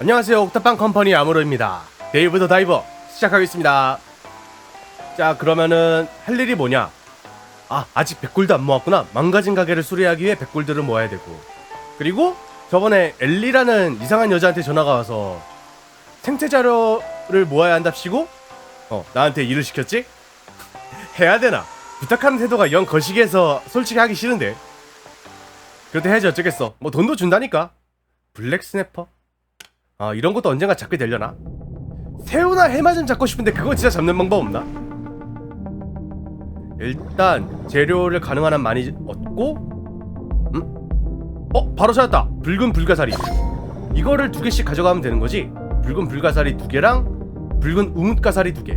안녕하세요. 옥탑방 컴퍼니 아무로입니다. 데이브 더 다이버 시작하겠습니다. 자 그러면은 할 일이 뭐냐? 아 아직 100골드 안 모았구나. 망가진 가게를 수리하기 위해 100골드를 모아야 되고. 그리고 저번에 엘리라는 이상한 여자한테 전화가 와서 생체 자료를 모아야 한답시고 어 나한테 일을 시켰지? 해야 되나? 부탁하는 태도가 영 거시기해서 솔직히 하기 싫은데. 그래도 해야지 어쩌겠어. 뭐 돈도 준다니까. 블랙 스냅퍼 아 이런 것도 언젠가 잡게 되려나? 새우나 좀 잡고 싶은데 그거 진짜 잡는 방법 없나? 일단 재료를 가능한 한 많이 얻고 음? 어? 바로 찾았다 붉은 불가사리 이거를 두 개씩 가져가면 되는 거지? 붉은 불가사리 두 개랑 붉은 우뭇가사리 두개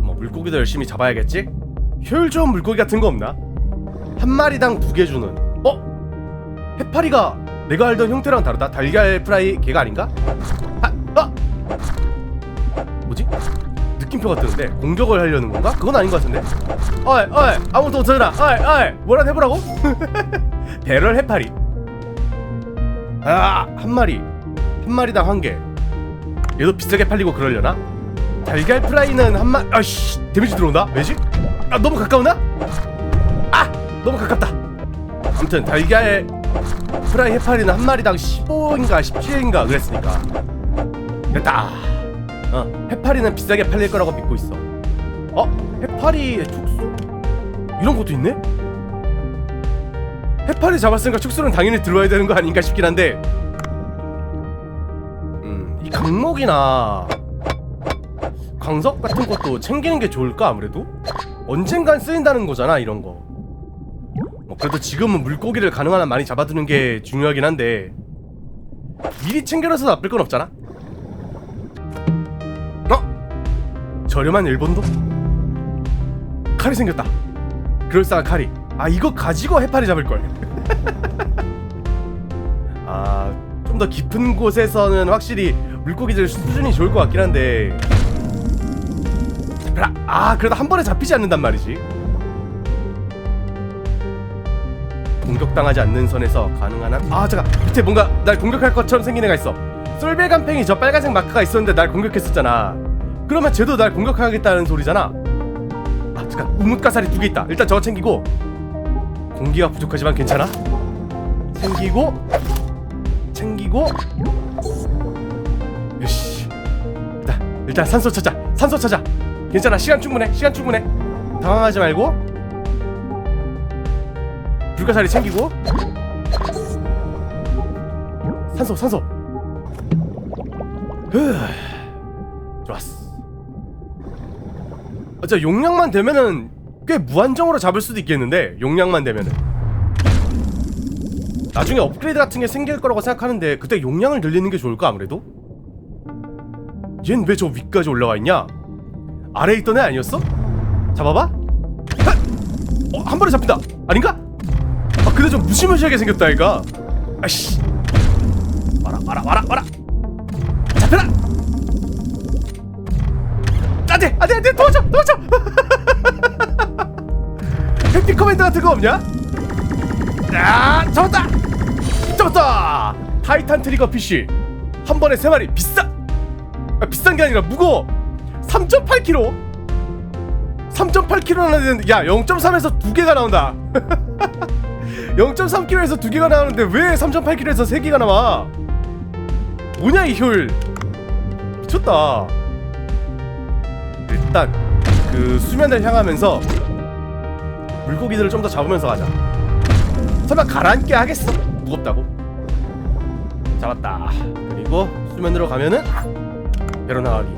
뭐 물고기도 열심히 잡아야겠지? 효율 좋은 물고기 같은 거 없나? 한 마리당 두 개 주는 어? 해파리가 내가 알던 형태랑 다르다. 달걀 프라이 걔가 아닌가? 아, 아! 뭐지? 느낌표가 뜨는데 공격을 하려는 건가? 그건 아닌 것 같은데. 어이, 어이, 아무도 없어라. 어이, 어이, 뭐라 해보라고? 배럴 해파리. 아, 한 마리, 한 마리당 한 개. 얘도 비싸게 팔리고 그러려나? 달걀 프라이는 한 마, 아씨, 데미지 들어온다. 왜지? 아, 너무 가까우나? 아, 너무 가깝다. 아무튼 달걀 프라이 해파리는 한 마리당 15인가 17인가 그랬으니까 됐다 어 해파리는 비싸게 팔릴 거라고 믿고 있어 어? 해파리의 촉수? 이런 것도 있네? 해파리 잡았으니까 촉수는 당연히 들어야 되는 거 아닌가 싶긴 한데 음 이 강목이나 광석 같은 것도 챙기는 게 좋을까 아무래도? 언젠간 쓰인다는 거잖아 이런 거뭐 그래도 지금은 물고기를 가능한 한 많이 잡아두는 게 중요하긴 한데 미리 챙겨놔서 나쁠 건 없잖아. 어? 저렴한 일본도? 칼이 생겼다. 그럴싸한 칼이. 아 이거 가지고 해파리 잡을 걸. 아 좀 더 깊은 곳에서는 확실히 물고기들 수준이 좋을 것 같긴 한데. 아 그래도 한 번에 잡히지 않는단 말이지. 공격당하지 않는 선에서 가능한 한... 아 잠깐. 밑에 뭔가 날 공격할 것처럼 생긴 애가 있어. 솔베간팽이 저 빨간색 마크가 있었는데 날 공격했었잖아. 그러면 쟤도 날 공격하겠다는 소리잖아. 아 잠깐. 우뭇가사리 두 개 있다. 일단 저거 챙기고. 공기가 부족하지만 괜찮아? 챙기고. 챙기고. 으씨. 일단 일단 산소 찾자 산소 찾자 괜찮아. 시간 충분해. 시간 충분해. 당황하지 말고 불가사리 챙기고. 산소 산소. 흐 좋았어. 아, 진짜 용량만 되면은 꽤 무한정으로 잡을 수도 있겠는데 용량만 되면은. 나중에 업그레이드 같은 게 생길 거라고 생각하는데 그때 용량을 늘리는 게 좋을까 아무래도? 얜 왜 저 위까지 올라와 있냐? 아래에 있던 애 아니었어? 잡아봐. 핫! 어, 한 번에 잡힌다. 아닌가? 아좀 무시무시하게 생겼다 얘가 아씨. 와라 와라 와라 와라. 잡혀라 안돼 안돼 안돼. 도와줘 도와줘 해피 커맨드 같은 거 없냐? 야 잡았다. 잡았다. 타이탄 트리거 피쉬 한 번에 세 마리. 비싸. 아, 비싼 게 아니라 무거워. 3.8kg 3.8kg나 되는데 야 0.3에서 두 개가 나온다 0.3kg에서 두 개가 나오는데 왜 3.8kg에서 세 개가 나와? 뭐냐 이 효율? 미쳤다. 일단 그 수면을 향하면서 물고기들을 좀 더 잡으면서 가자. 설마 가라앉게 하겠어? 무겁다고? 잡았다. 그리고 수면으로 가면은 배로 나가기.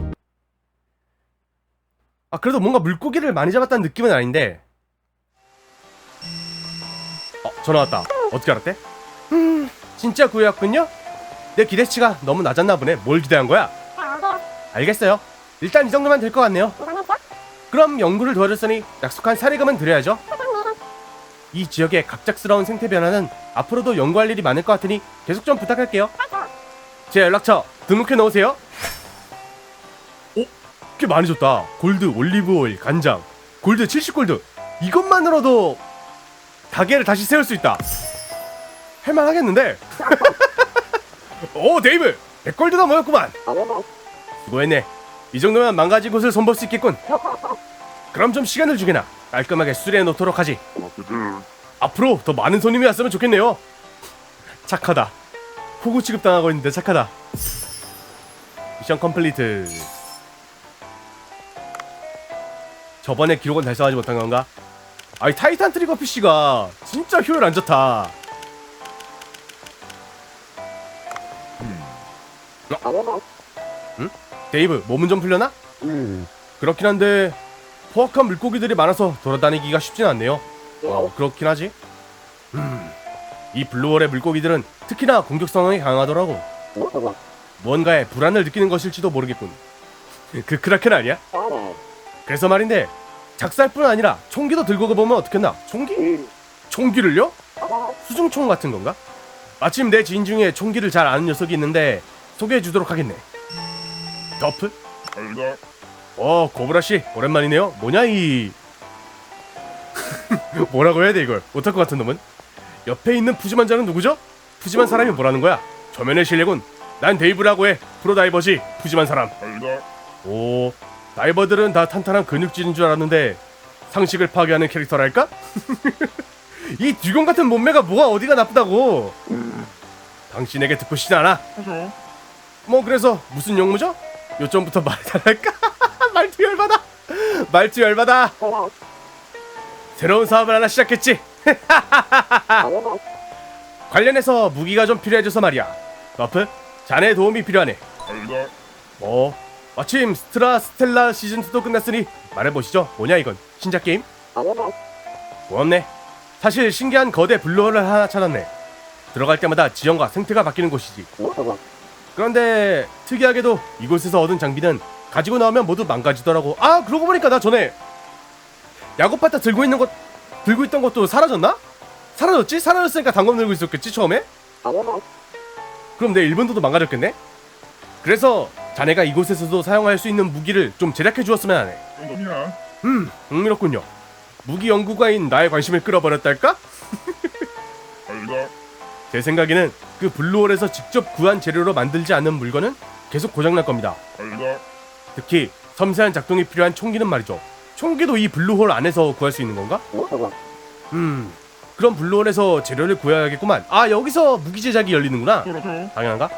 아 그래도 뭔가 물고기를 많이 잡았다는 느낌은 아닌데 어, 전화 왔다. 어떻게 알았대? 음, 진짜 구애였군요? 내 기대치가 너무 낮았나 보네. 뭘 기대한 거야? 알겠어요. 일단 이 정도면 될 것 같네요. 그럼 연구를 도와줬으니 약속한 사례금은 드려야죠. 이 지역의 갑작스러운 생태 변화는 앞으로도 연구할 일이 많을 것 같으니 계속 좀 부탁할게요. 제 연락처 등록해 놓으세요. 오, 꽤 많이 줬다. 골드, 올리브 오일, 간장, 골드 70골드. 이것만으로도 가게를 다시 세울 수 있다. 할만하겠는데? 오 데이브! 100골드가 모였구만. 수고했네? 이 정도면 망가진 곳을 손볼 수 있겠군. 그럼 좀 시간을 주게나. 깔끔하게 수리해 놓도록 하지. 앞으로 더 많은 손님이 왔으면 좋겠네요. 착하다. 호구 취급당하고 있는데 착하다. 미션 컴플리트. 저번에 기록은 달성하지 못한 건가? 아이 타이탄 트리거 PC가 진짜 효율 안 좋다. 데이브 몸은 좀 풀려나? 그렇긴 한데 포악한 물고기들이 많아서 돌아다니기가 쉽진 않네요. 어 그렇긴 하지. 음, 이 블루월의 물고기들은 특히나 공격 성향이 강하더라고. 뭔가에 불안을 느끼는 것일지도 모르겠군. 그 크라켄 아니야? 그래서 말인데 작살뿐 아니라 총기도 들고 가보면 어떻겠나? 총기? 총기를요? 수중총 같은 건가? 마침 내 지인 중에 총기를 잘 아는 녀석이 있는데 소개해 주도록 하겠네 더프? 알다. 어 고브라 씨 오랜만이네요. 뭐냐 이 뭐라고 해야 돼 이걸 것 같은 놈은 옆에 있는 푸짐한 자는 누구죠? 푸짐한 사람이 뭐라는 거야? 저면의 실력은 난 데이브라고 해 프로 다이버지 푸짐한 사람. 알다. 오 다이버들은 다 탄탄한 근육질인 줄 알았는데 상식을 파괴하는 캐릭터랄까? 이 듀공 같은 몸매가 뭐가 어디가 나쁘다고? 당신에게 듣고 싶진 않아. 뭐 그래서 무슨 용무죠? 요점부터 말해달랄까? 말투 열받아 말투 열받아 새로운 사업을 하나 시작했지 관련해서 무기가 좀 필요해져서 말이야 버프 자네 도움이 필요하네. 뭐 마침 스트라 스텔라 시즌2도 끝났으니 말해보시죠 뭐냐 이건 신작 게임? 고맙네 사실 신기한 거대 블루홀을 하나 찾았네 들어갈 때마다 지형과 생태가 바뀌는 곳이지 그런데 특이하게도 이곳에서 얻은 장비는 가지고 나오면 모두 망가지더라고. 아 그러고 보니까 나 전에 야구바타 들고 있는 것 들고 있던 것도 사라졌나? 사라졌지? 사라졌으니까 단검 들고 있었겠지 처음에? 그럼 내 일본도도 망가졌겠네? 그래서 자네가 이곳에서도 사용할 수 있는 무기를 좀 제작해 주었으면 하네. 정도냐? 음, 흥미롭군요. 무기 연구가인 나의 관심을 끌어버렸달까? 알다. 제 생각에는 그 블루홀에서 직접 구한 재료로 만들지 않는 물건은 계속 고장날 겁니다. 알다. 특히 섬세한 작동이 필요한 총기는 말이죠. 총기도 이 블루홀 안에서 구할 수 있는 건가? 음, 그럼 블루홀에서 재료를 구해야겠구만. 아 여기서 무기 제작이 열리는구나. 그렇죠. 당연한가?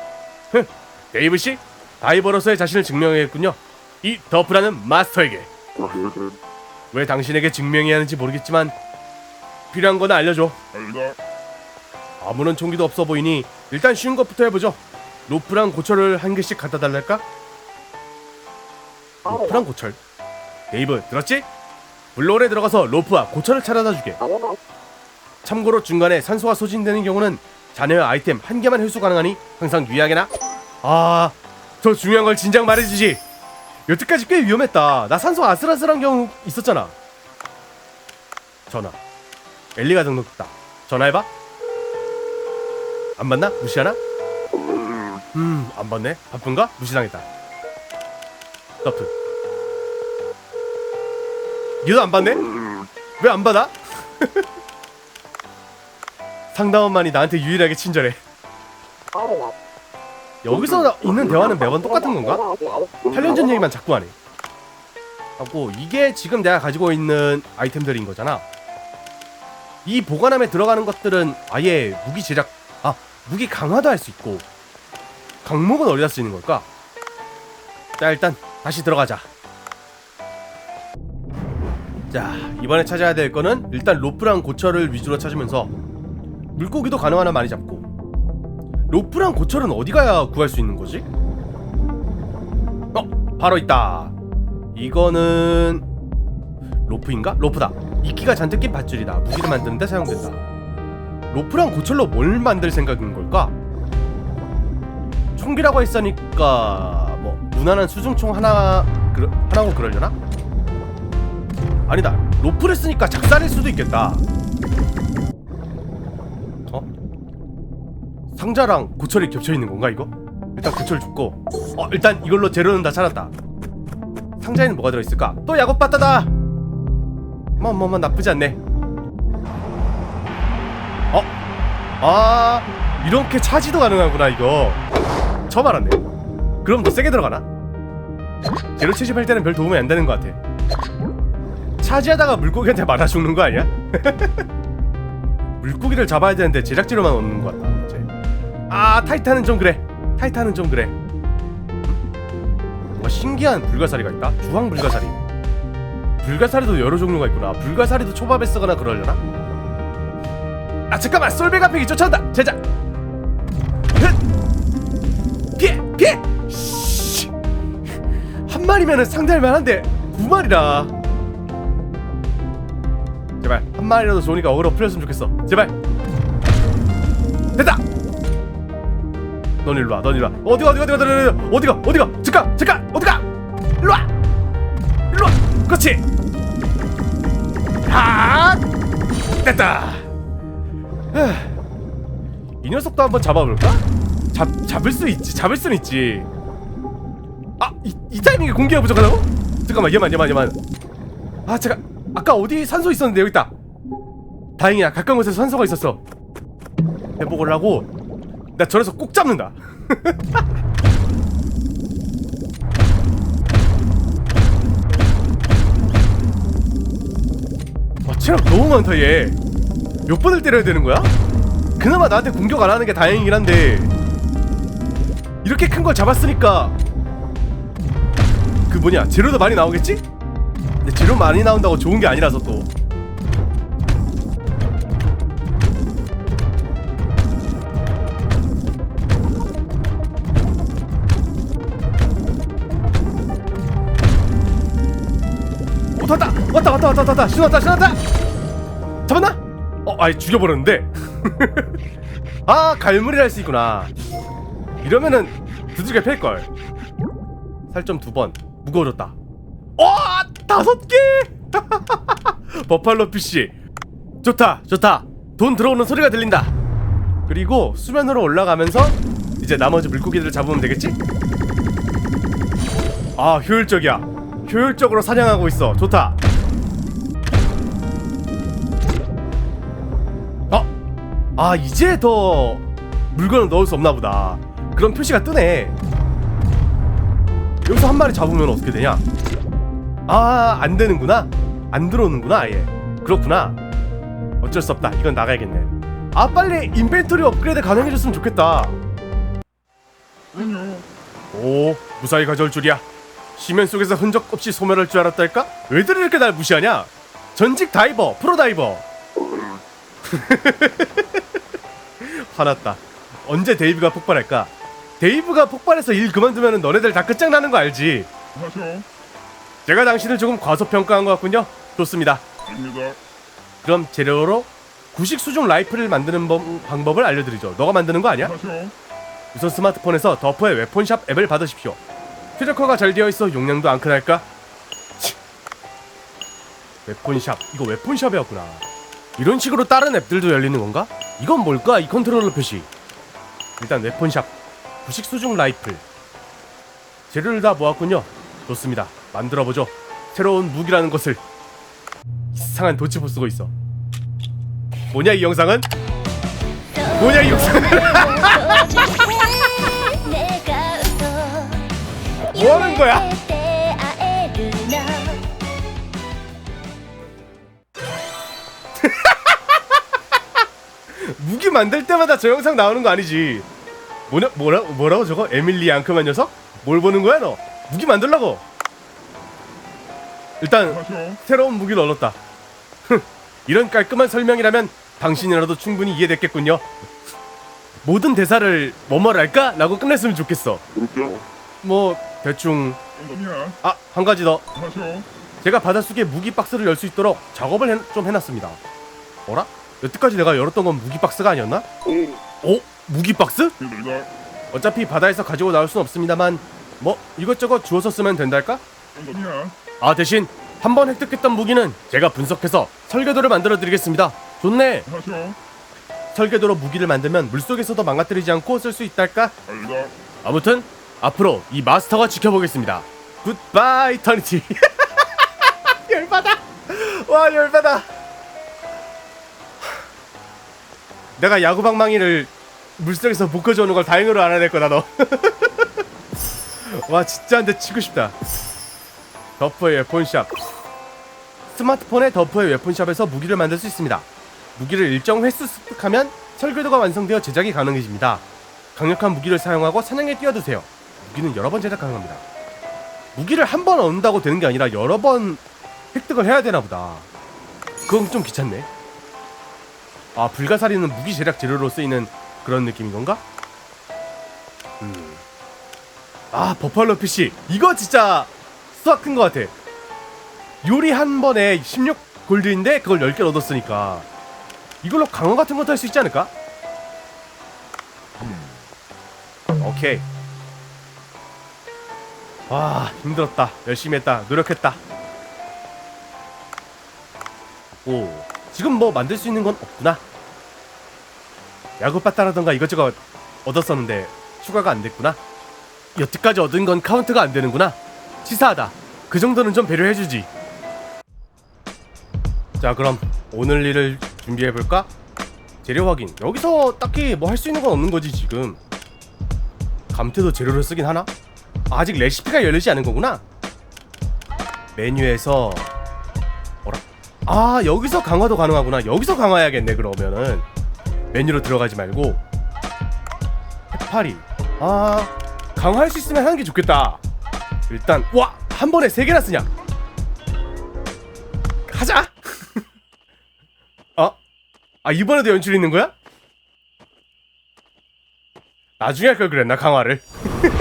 흥, 데이브 씨, 다이버로서의 자신을 증명해야겠군요. 이 더프라는 마스터에게 왜 당신에게 증명해야 하는지 모르겠지만 필요한 거는 알려줘. 아무런 총기도 없어 보이니 일단 쉬운 것부터 해보죠. 로프랑 고철을 한 개씩 갖다 달랄까? 로프랑 고철. 데이브 들었지? 블루홀에 들어가서 로프와 고철을 찾아다 주게. 참고로 중간에 산소가 소진되는 경우는 자네의 아이템 한 개만 회수 가능하니 항상 유의하게나. 아, 더 중요한 걸 진작 말해주지. 여태까지 꽤 위험했다. 나 산소 아슬아슬한 경우 있었잖아. 전화. 엘리가 등록했다. 전화해봐. 안 받나? 무시하나? 음, 안 받네. 바쁜가? 무시당했다. 너프. 얘도 안 받네? 왜 안 받아? 상담원만이 나한테 유일하게 친절해. 여기서 나- 있는 대화는 매번 똑같은 건가? 8년 전 얘기만 자꾸 하네. 하고 이게 지금 내가 가지고 있는 아이템들인 거잖아. 이 보관함에 들어가는 것들은 아예 무기 제작, 아 무기 강화도 할 수 있고 강목은 어디다 쓰이는 걸까? 자 일단 다시 들어가자. 자 이번에 찾아야 될 거는 일단 로프랑 고철을 위주로 찾으면서 물고기도 가능한 한 많이 잡고 로프랑 고철은 어디 가야 구할 수 있는 거지? 어 바로 있다. 이거는 로프인가? 로프다. 이끼가 잔뜩 낀 밧줄이다. 무기를 만드는데 사용된다. 로프랑 고철로 뭘 만들 생각인 걸까? 총기라고 했으니까 뭐 무난한 수중총 하나 그러, 하나고 그러려나? 아니다. 로프를 쓰니까 작살일 수도 있겠다. 어? 상자랑 고철이 겹쳐 있는 건가 이거? 일단 고철 줍고 어 일단 이걸로 재료는 다 찾았다. 상자에는 뭐가 들어있을까? 또 야곱 바다다. 뭐뭐뭐 나쁘지 않네. 어? 아 이렇게 차지도 가능하구나 이거 처음 알았네 그럼 더 세게 들어가나? 제로 채집할 때는 별 도움이 안 되는 것 같아 차지하다가 물고기한테 맞아 죽는 거 아니야? 물고기를 잡아야 되는데 제작재료만 얻는 것 같다 이제. 아 타이탄은 좀 그래. 타이탄은 좀 그래. 뭔가 신기한 불가사리가 있다. 주황 불가사리. 불가사리도 여러 종류가 있구나. 불가사리도 초밥에 쓰거나 그러려나? 아 잠깐만. 솔베가 팩이 쫓아온다. 흑! 피해! 피해! 씨. 한 마리면은 상대할 만한데 두 마리라. 제발. 한 마리라도 좋으니까 어그로 풀렸으면 좋겠어. 제발. 됐다 넌 일로 와 넌 일로 와. 어디가 어디가 어디가 어디가 어디가 어디가 잠깐 잠깐 어디가? 일로 와! 일로 와! 그렇지! 하 됐다! 후. 이 녀석도 한번 잡아볼까? 잡 잡을 수 있지 잡을 수는 있지. 아이 이 타이밍에 공기가 부족하다고? 잠깐만 얘만 얘만 얘만. 아 제가 아까 어디 산소 있었는데 여기 있다. 다행이야 가까운 곳에 산소가 있었어. 회복을 하고 나 저래서 꼭 잡는다. 와 체력 너무 많다 얘 몇 번을 때려야 되는 거야? 그나마 나한테 공격 안 하는 게 다행이긴 한데. 이렇게 큰 걸 잡았으니까. 그 뭐냐 재료도 많이 나오겠지? 근데 재료 많이 나온다고 좋은 게 아니라서 또 왔다! 왔다, 왔다, 왔다! 신났다, 신났다! 잡았나? 어, 아이, 죽여버렸는데? 아, 갈무리를 할 수 있구나. 이러면은 두들겨 팰걸. 살점 두 번. 무거워졌다. 어, 다섯 개! 버팔로 피쉬. 좋다, 좋다. 돈 들어오는 소리가 들린다. 그리고 수면으로 올라가면서 이제 나머지 물고기들을 잡으면 되겠지? 아, 효율적이야. 효율적으로 사냥하고 있어. 좋다. 아, 이제 더 물건을 넣을 수 없나 보다. 그런 표시가 뜨네. 여기서 한 마리 잡으면 어떻게 되냐? 아, 안 되는구나. 안 들어오는구나, 아예. 그렇구나. 어쩔 수 없다. 이건 나가야겠네. 아, 빨리 인벤토리 업그레이드 가능해졌으면 좋겠다. 오, 무사히 가져올 줄이야. 시면 속에서 흔적 없이 소멸할 줄 알았달까? 왜들 이렇게 날 무시하냐? 전직 다이버, 프로 다이버. 화났다. 언제 데이브가 폭발할까? 데이브가 폭발해서 일 그만두면 너네들 다 끝장나는 거 알지? 제가 당신을 조금 과소평가한 것 같군요. 좋습니다. 그럼 재료로 구식 수중 라이플을 만드는 법- 방법을 알려드리죠. 너가 만드는 거 아니야? 우선 스마트폰에서 더프의 웨폰샵 앱을 받으십시오. 최적화가 잘 되어 있어 용량도 안 크달까? 치. 웨폰샵 이거 웨폰샵이었구나. 이런 식으로 다른 앱들도 열리는 건가? 이건 뭘까? 이 컨트롤러 표시. 일단 웨폰샵 부식 수중 라이플 재료를 다 모았군요. 좋습니다. 만들어 보죠. 새로운 무기라는 것을 이상한 도치포 쓰고 있어. 뭐냐 이 영상은? 뭐냐 이 영상은? 뭐 하는 거야? 만들 때마다 저 영상 나오는 거 아니지? 뭐냐 뭐라 뭐라고 저거 에밀리 앙크만 녀석? 뭘 보는 거야 너? 무기 만들라고? 일단. 새로운 무기를 얻었다. 흥, 이런 깔끔한 설명이라면 당신이라도 충분히 이해됐겠군요. 모든 대사를 뭐뭐랄까? 라고 끝냈으면 좋겠어. 뭐 대충 아니야. 아 한 가지 더. 제가 바닷속에 무기 박스를 열 수 있도록 작업을 해, 좀 해놨습니다. 뭐라? 여태까지 내가 열었던 건 무기 박스가 아니었나? 오. 어? 무기 박스? 입니다. 어차피 바다에서 가지고 나올 순 없습니다만 뭐 이것저것 주워서 쓰면 된달까? 아 대신 한 번 획득했던 무기는 제가 분석해서 설계도를 만들어 드리겠습니다. 좋네. 설계도로 무기를 만들면 물속에서도 망가뜨리지 않고 쓸 수 있달까? 아무튼 앞으로 이 마스터가 지켜보겠습니다. 굿바이 터니티. 열받아. 와 열받아. 내가 야구방망이를 물속에서 못 가져오는 걸 다행으로 알아냈구나 너. 와 진짜 한대 치고 싶다. 더프의 웨폰샵. 스마트폰의 더프의 웨폰샵에서 무기를 만들 수 있습니다. 무기를 일정 횟수 습득하면 설계도가 완성되어 제작이 가능해집니다. 강력한 무기를 사용하고 사냥에 뛰어드세요. 무기는 여러 번 제작 가능합니다. 무기를 한 번 얻는다고 되는 게 아니라 여러 번 획득을 해야 되나 보다. 그건 좀 귀찮네. 아 불가사리는 무기 제작 재료로 쓰이는 그런 느낌인 건가? 음. 아 버팔로 PC 이거 진짜 수학 큰 것 같아. 요리 한 번에 16 골드인데 그걸 10개 얻었으니까 이걸로 강화 같은 것도 할 수 있지 않을까? 오케이. 와 힘들었다 열심히 했다 노력했다 오 지금 뭐 만들 수 있는 건 없구나 야구바따라던가 이것저것 얻었었는데 추가가 안 됐구나 여태까지 얻은 건 카운트가 안 되는구나 치사하다 그 정도는 좀 배려해주지 자 그럼 오늘 일을 준비해볼까? 재료 확인 여기서 딱히 뭐 할 수 있는 건 없는 거지 지금 감태도 재료를 쓰긴 하나? 아직 레시피가 열리지 않은 거구나. 메뉴에서? 아 여기서 강화도 가능하구나. 여기서 강화해야겠네 그러면은 메뉴로 들어가지 말고 해파리. 아 강화할 수 있으면 하는 게 좋겠다. 일단 와 한 번에 세 개나 쓰냐? 하자. 어? 아 이번에도 연출 있는 거야? 나중에 할 걸 그랬나 강화를?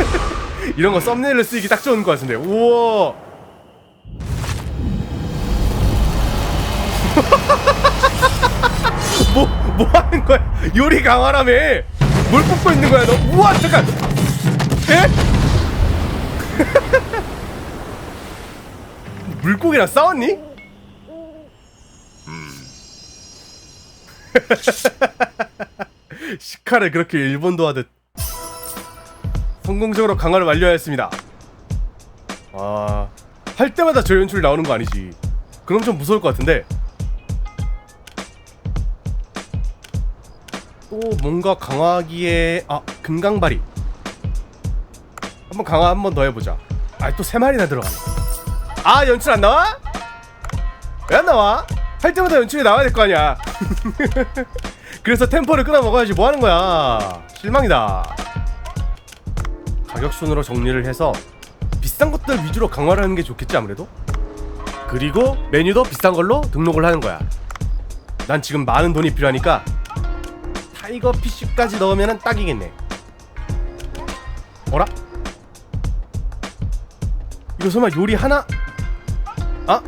이런 거 썸네일로 쓰기 딱 좋은 것 같은데. 우와. 뭐, 뭐 하는 거야? 요리 강화라며. 뭘 뽑고 있는 거야, 너? 우와, 잠깐. 에? 물고기랑 싸웠니? 시카를 그렇게 일본도 하듯 성공적으로 강화를 완료하였습니다. 아, 할 때마다 저 연출 나오는 거 아니지? 그럼 좀 무서울 것 같은데. 또 뭔가 강화하기에 아 금강발이 한번 강화 한번 더 해보자. 아또 세 마리나 들어가네. 아 연출 안 나와? 왜 안 나와? 할 때마다 연출이 나와야 될 거 아니야. 그래서 템포를 끊어 먹어야지 뭐 하는 거야. 실망이다. 가격 순으로 정리를 해서 비싼 것들 위주로 강화를 하는 게 좋겠지 아무래도 그리고 메뉴도 비싼 걸로 등록을 하는 거야 난 지금 많은 돈이 필요하니까 타이거 PC까지 넣으면 딱이겠네. 어라? 이거 설마 요리 하나? 아?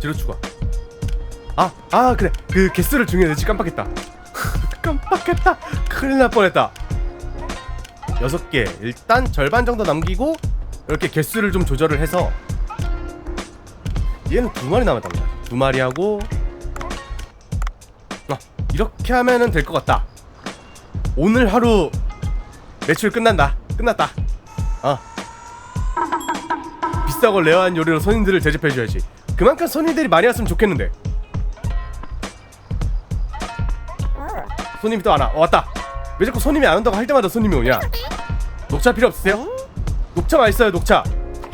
재료 추가. 아, 아 그래. 그 개수를 중요해. 지 깜빡했다. 깜빡했다. 큰일 날 뻔했다. 여섯 개. 일단 절반 정도 남기고 이렇게 개수를 좀 조절을 해서 얘는 두 마리 남았답니다 두 마리 하고 아, 이렇게 하면은 될 것 같다 오늘 하루 매출 끝난다 끝났다 어 비싸고 레어한 요리로 손님들을 대접해줘야지 그만큼 손님들이 많이 왔으면 좋겠는데 손님이 또 안 와. 어, 왔다. 왜 자꾸 손님이 안 온다고 할 때마다 손님이 오냐? 녹차 필요 없으세요? 녹차 맛있어요, 녹차.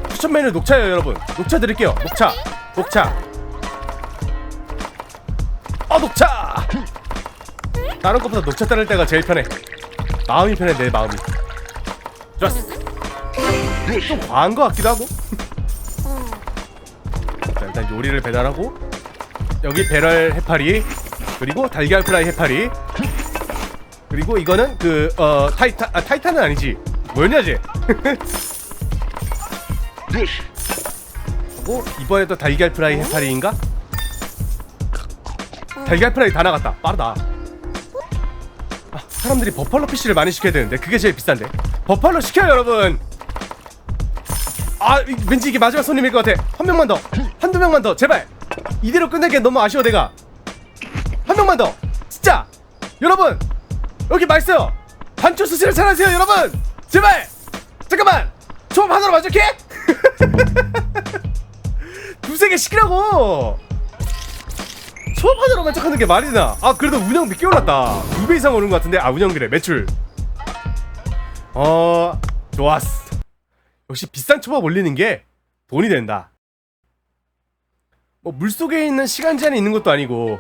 추천 메뉴 녹차예요, 여러분. 녹차 드릴게요. 녹차. 녹차. 어, 녹차. 다른 것보다 녹차 따를 때가 제일 편해. 마음이 편해, 내 마음이. 좋았어. 좀 과한 것 같기도 하고. 자, 일단 요리를 배달하고 여기 배럴 해파리 그리고 달걀 프라이 해파리 그리고 이거는 그 어 타이탄 아 타이탄은 아니지 뭐였냐 지 하고 이번에도 달걀 프라이 해파리인가 달걀 프라이 다 나갔다. 빠르다. 아, 사람들이 버팔로 피쉬를 많이 시켜야 되는데 그게 제일 비싼데. 버팔로 시켜요 여러분. 아 이- 왠지 이게 마지막 손님일 것 같아. 한 명만 더. 한두 명만 더. 제발. 이대로 끝내기엔 너무 아쉬워 내가. 한 명만 더. 진짜. 여러분. 여기 맛있어요. 반초 수시를 잘하세요 여러분. 제발. 잠깐만. 초밥 하나로 만족해? 두세 개 시키라고 초반으로만 착하는 게 말이 되나? 아 그래도 운영 늦게 올랐다. 2배 이상 오른 것 같은데? 아 운영 그래 매출. 어 좋았어. 역시 비싼 초밥 올리는 게 돈이 된다. 뭐 물속에 있는 시간 제한이 있는 것도 아니고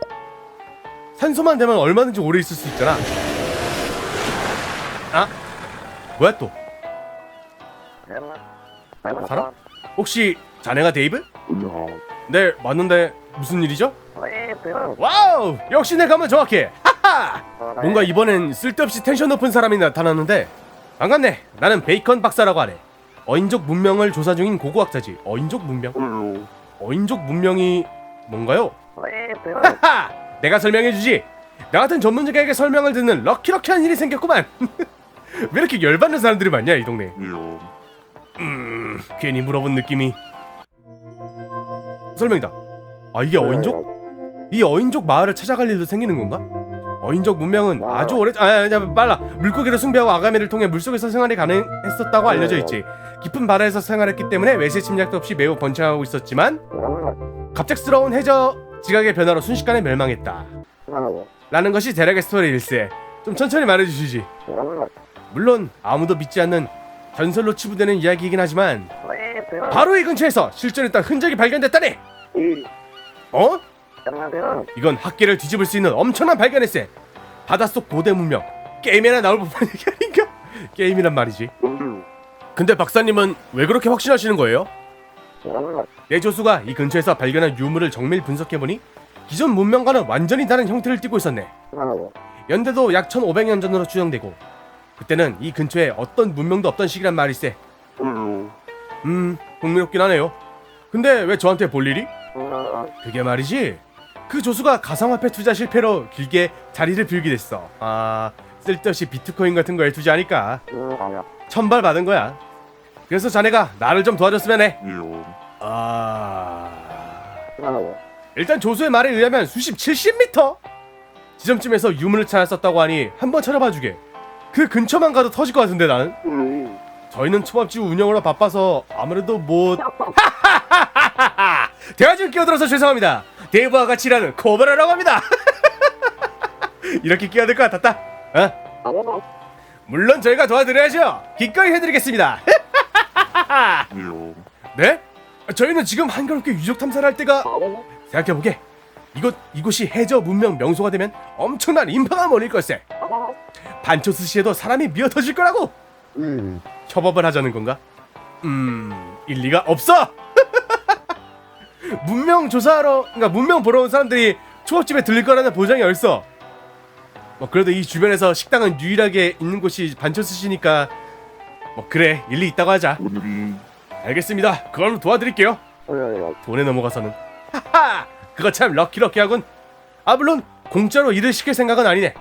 산소만 되면 얼마든지 오래 있을 수 있잖아. 아? 뭐야 또? 사람? 혹시 자네가 데이브? 네 맞는데 무슨 일이죠? 와우! 역시 내 감은 정확해. 하하! 뭔가 이번엔 쓸데없이 텐션 높은 사람이 나타났는데 반갑네. 나는 베이컨 박사라고 하네. 어인족 문명을 조사 중인 고고학자지. 어인족 문명? 어인족 문명이 뭔가요? 하하! 내가 설명해주지. 나 같은 전문가에게 설명을 듣는 럭키럭키한 일이 생겼구만. 왜 이렇게 열받는 사람들이 많냐 이 동네. 음 괜히 물어본 느낌이. 설명이다. 아 이게 어인족? 이 어인족 마을을 찾아갈 일도 생기는 건가? 어인족 문명은 아주 오래 아 아니 빨라. 물고기를 숭배하고 아가미를 통해 물속에서 생활이 가능했었다고 알려져 있지. 깊은 바다에서 생활했기 때문에 외세 침략도 없이 매우 번창하고 있었지만 갑작스러운 해저 지각의 변화로 순식간에 멸망했다. 라는 것이 대략의 스토리 일세. 좀 천천히 말해주시지. 물론 아무도 믿지 않는 전설로 치부되는 이야기이긴 하지만 바로 이 근처에서 실존했던 흔적이 발견됐다네. 어? 이건 학계를 뒤집을 수 있는 엄청난 발견일세 바닷속 고대 문명. 게임에나 나올 법한 얘기 아닌가? 게임이란 말이지. 근데 박사님은 왜 그렇게 확신하시는 거예요? 내 조수가 이 근처에서 발견한 유물을 정밀 분석해보니 기존 문명과는 완전히 다른 형태를 띠고 있었네. 연대도 약 1500년 전으로 추정되고 그때는 이 근처에 어떤 문명도 없던 시기란 말일세. 음. 흥미롭긴 하네요. 근데 왜 저한테 볼 일이? 그게 말이지 그 조수가 가상화폐 투자 실패로 길게 자리를 비우게 됐어. 아 쓸데없이 비트코인 같은 거에 투자하니까 천발 받은 거야. 그래서 자네가 나를 좀 도와줬으면 해 아. 일단 조수의 말에 의하면 수심 70m 지점쯤에서 유물을 찾았었다고 하니 한번 찾아봐 주게. 그 근처만 가도 터질 것 같은데 나는. 저희는 초밥집 운영으로 바빠서 아무래도 못 대화 좀 끼어들어서 죄송합니다 데이브와 같이 일하는 코브라라고 합니다. 이렇게 끼어들 것 같았다. 어? 물론 저희가 도와드려야죠. 기꺼이 해드리겠습니다. 네? 저희는 지금 한가롭게 유적 탐사를 할 때가 생각해보게. 이곳 이곳이 해저 문명 명소가 되면 엄청난 인파가 몰릴 걸세. 반초 스 시에도 사람이 미어터질 거라고. 협업을 하자는 건가? 음 일리가 없어 문명 조사하러 그러니까 문명 보러 온 사람들이 초밥집에 들릴 거라는 보장이 어딨어 뭐 그래도 이 주변에서 식당은 유일하게 있는 곳이 반초 스시니까 뭐 그래 일리 있다고 하자. 알겠습니다. 그걸로 도와드릴게요. 돈에 넘어가서는. 하하! 그거 참 럭키럭키하군. 아 물론 공짜로 일을 시킬 생각은 아니네.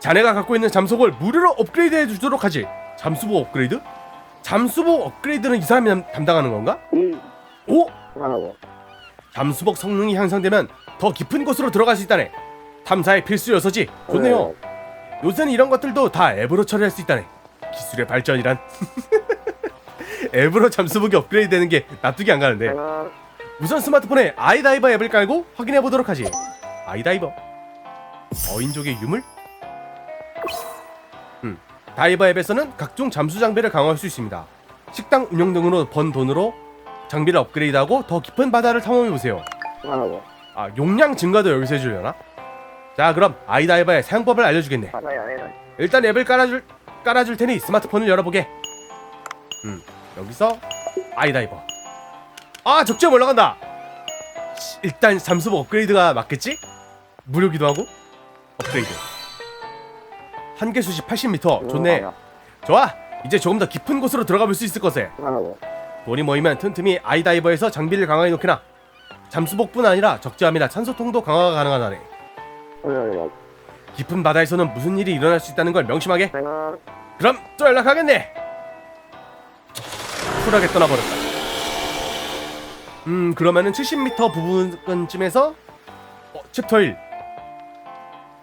자네가 갖고 있는 잠수복을 무료로 업그레이드 해주도록 하지. 잠수복 업그레이드? 잠수복 업그레이드는 이 사람이 담- 담당하는 건가? 오? 잠수복 성능이 향상되면 더 깊은 곳으로 들어갈 수 있다네 탐사의 필수 요소지 좋네요 요새는 이런 것들도 다 앱으로 처리할 수 있다네 기술의 발전이란 앱으로 잠수복이 업그레이드 되는 게 납득이 안 가는데 우선 스마트폰에 아이다이버 앱을 깔고 확인해 보도록 하지. 아이다이버. 어인족의 유물? 음. 다이버 앱에서는 각종 잠수 장비를 강화할 수 있습니다. 식당 운영 등으로 번 돈으로 장비를 업그레이드하고 더 깊은 바다를 탐험해 보세요. 아, 용량 증가도 여기서 해주려나? 자, 그럼 아이다이버의 사용법을 알려주겠네. 일단 앱을 깔아줄 깔아줄 테니 스마트폰을 열어보게. 음, 여기서 아이다이버. 아 적지함 올라간다 씨, 일단 잠수복 업그레이드가 맞겠지? 무료기도 하고 업그레이드 한계 수시 80m 좋네 좋아 이제 조금 더 깊은 곳으로 들어가 볼 수 있을 것에 돈이 모이면 틈틈이 아이다이버에서 장비를 강화해 놓기나 잠수복뿐 아니라 적재함이나 산소통도 강화가 가능하다네. 깊은 바다에서는 무슨 일이 일어날 수 있다는 걸 명심하게. 그럼 또 연락하겠네. 쿨하게 떠나버렸다. 음 그러면은 70m 부분쯤에서 어 챕터 1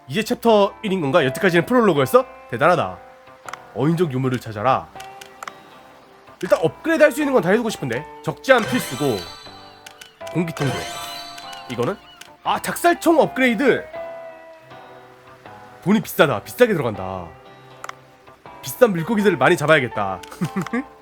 이제 챕터 1인 건가? 여태까지는 프롤로그였어? 대단하다. 어인적 유물을 찾아라 일단 업그레이드 할 수 있는 건 다 해두고 싶은데. 적재함 필수고. 공기통도 이거는? 아 작살총 업그레이드! 돈이 비싸다. 비싸게 들어간다. 비싼 물고기들을 많이 잡아야겠다